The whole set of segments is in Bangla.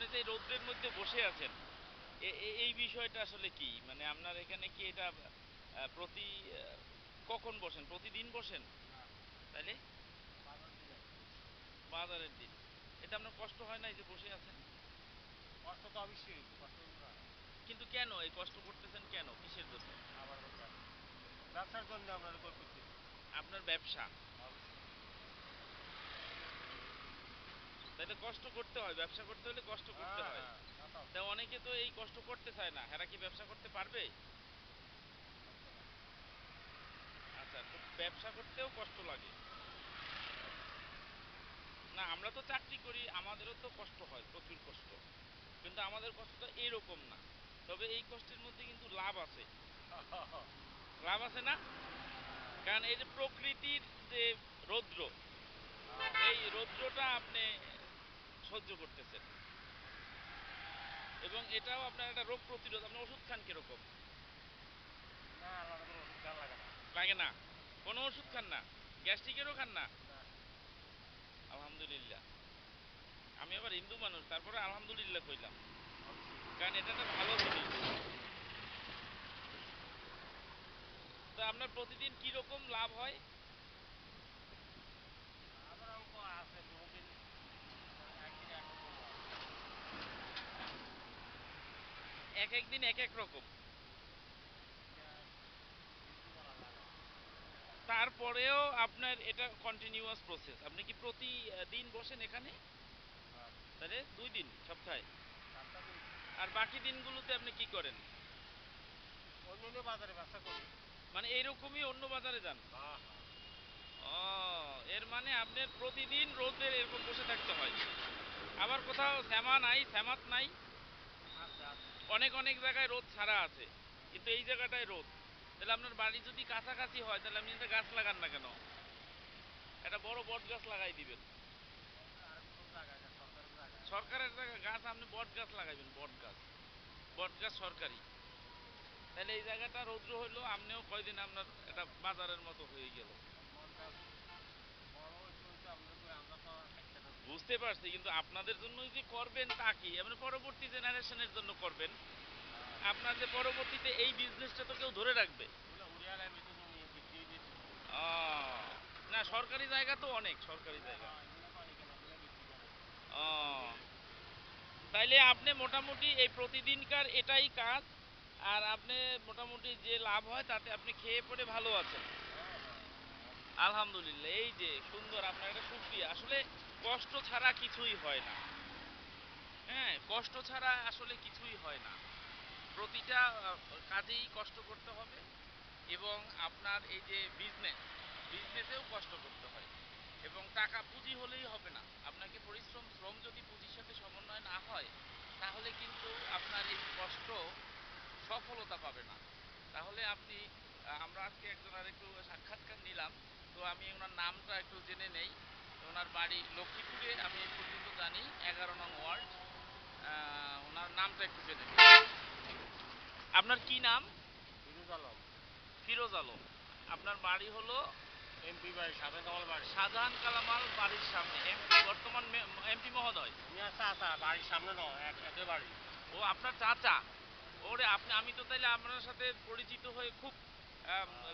আপনি যে রৌদ্রের মধ্যে বসে আছেন এই বিষয়টা আসলে কি? মানে আপনার এখানে কি এটা প্রতি কখন বসেন? প্রতিদিন বসেন? তাইলে? বাজারের দিন। এটা আপনার কষ্ট হয় না এই যে বসে আছেন? কষ্ট তো অবশ্যই কষ্ট কিন্তু কেন? এই কষ্ট করতেছেন কেন? কিসের জন্য? ব্যবসার জন্য আমরা করছি আপনার ব্যবসা? তাহলে কষ্ট করতে হয় ব্যবসা করতে হলে কষ্ট করতে হয়। তা অনেকে তো এই কষ্ট করতে চায় না। হেরা কি ব্যবসা করতে পারবে? আচ্ছা তো ব্যবসা করতেও কষ্ট লাগে। না আমরা তো চাকরি করি আমাদেরও তো কষ্ট হয় প্রচুর কষ্ট। কিন্তু আমাদের কষ্টটা এরকম না। তবে এই কষ্টের মধ্যে কিন্তু লাভ আছে। লাভ আছে না? কারণ এই যে প্রকৃতির যে রৌদ্র এই রৌদ্রটা আপনি সহ্য করতেছেন। এবং এটাও আপনার একটা রোগ প্রতিরোধ আপনি ওষুধ খান কীরকম? লাগে না। কোনো ওষুধ খান না? গ্যাস্ট্রিকেরও খান না? আলহামদুলিল্লাহ। আমি আবার হিন্দু মানুষ তারপরে আলহামদুলিল্লাহ কইলাম। কারণ এটা একটা ভালো জিনিস। তো আপনার প্রতিদিন কি রকম লাভ হয় আমার অঙ্ক আছে কোনোদিন একদিন এক রকম হয়। এক এক দিন এক এক রকম। তারপরেও আপনার এটা কন্টিনিউয়াস প্রসেস আপনি কি প্রতিদিন বসেন এখানে? হ্যাঁ। তাহলে দুই দিন সপ্তাহে। আর বাকি দিনগুলোতে আপনি কি করেন? বাজারে ব্যবসা মানে এইরকমই অন্য বাজারে যান? হ্যাঁ ও এর মানে আপনার প্রতিদিন রোদের এরকম বসে থাকতে হয়। আবার কোথাও শ্যামা নাই শ্যামাত নাই? অনেক অনেক জায়গায় রোদ ছাড়া আছে, কিন্তু এই জায়গাটায় রোদ। তাহলে আপনার বাড়ি যদি কাছাকাছি হয়, তাহলে আপনি একটা গাছ লাগান না কেন? একটা বড় বট গাছ লাগাই দিবেন। এটা সরকারের জায়গায় গাছ, আপনি বট গাছ লাগাইবেন, বট গাছ। বট গাছ সরকারি। তাহলে এই জায়গাটা রৌদ্র হইল, আপনিও কয়দিন আপনার একটা বাজারের মতো হয়ে গেল মনটা বড় হইতে হইতে আমরা কই আমরা তো আর খাইতে না বুঝতে পারছি কিন্তু আপনাদের জন্যই যে করবেন তা কি? আপনি পরবর্তী জেনারেশনের জন্য করবেন। আপনার যে পরবর্তীতে এই বিজনেসটা তো কেউ ধরে রাখবে। না সরকারি জায়গা তো অনেক সরকারি জায়গা। ও, তাইলে আপনি মোটামুটি এই প্রতিদিনকার এটাই কাজ আর আপনি মোটামুটি যে লাভ হয় তাতে আপনি খেয়ে পরে ভালো আছেন। আলহামদুলিল্লাহ এই যে সুন্দর আপনার একটা সুক্রিয়া আসলে কষ্ট ছাড়া কিছুই হয় না। হ্যাঁ কষ্ট ছাড়া আসলে কিছুই হয় না। প্রতিটা কাজেই কষ্ট করতে হবে এবং আপনার এই যে বিজনেস বিজনেসেও কষ্ট করতে হয় এবং টাকা পুঁজি হলেই হবে না। আপনাকে পরিশ্রম, শ্রম যদি পুঁজির সাথে সমন্বয় না হয়, তাহলে কিন্তু আপনার এই কষ্ট সফলতা পাবে না। তাহলে আপনি আমরা আজকে একজন আর একটু সাক্ষাৎকার নিলাম। তো আমি ওনার নামটা একটু জেনে নেই। ওনার বাড়ি লক্ষ্মীপুরে আমি এই পর্যন্ত জানি এগারো নং ওয়ার্ড। ওনার নামটা একটু জেনে আপনার কি নাম? ফিরুজ আলম। ফিরোজ আলম। আপনার বাড়ি হলো? এমপি বাড়ি সাবেক আমার বাড়ি। শাহজাহান কালামাল বাড়ির সামনে। এমপি বর্তমান এমপি মহোদয়? আসা বাড়ির সামনে নয় এক বাড়ি। ও আপনার চাচা? ওরে আপনি আমি তো তাইলে আপনার সাথে পরিচিত হয়ে খুব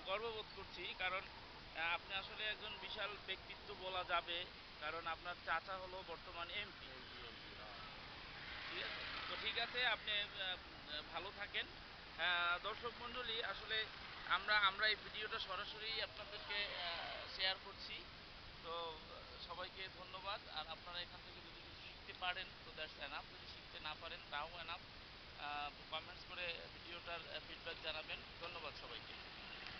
গর্ববোধ করছি কারণ আপনি আসলে একজন বিশাল ব্যক্তিত্ব বলা যাবে কারণ আপনার চাচা হলো বর্তমান এমপি। এমপি ঠিক আছে? তো ঠিক আছে আপনি ভালো থাকেন। দর্শক মণ্ডলী আসলে আমরা আমরা এই ভিডিওটা সরাসরি আপনাদেরকে শেয়ার করছি। তো সবাইকে ধন্যবাদ। আর আপনারা এখান থেকে যদি কিছু শিখতে পারেন তো দ্যাটস এনাফ যদি শিখতে না পারেন তাও এনাফ কমেন্টস করে ভিডিওটার ফিডব্যাক জানাবেন। ধন্যবাদ সবাইকে।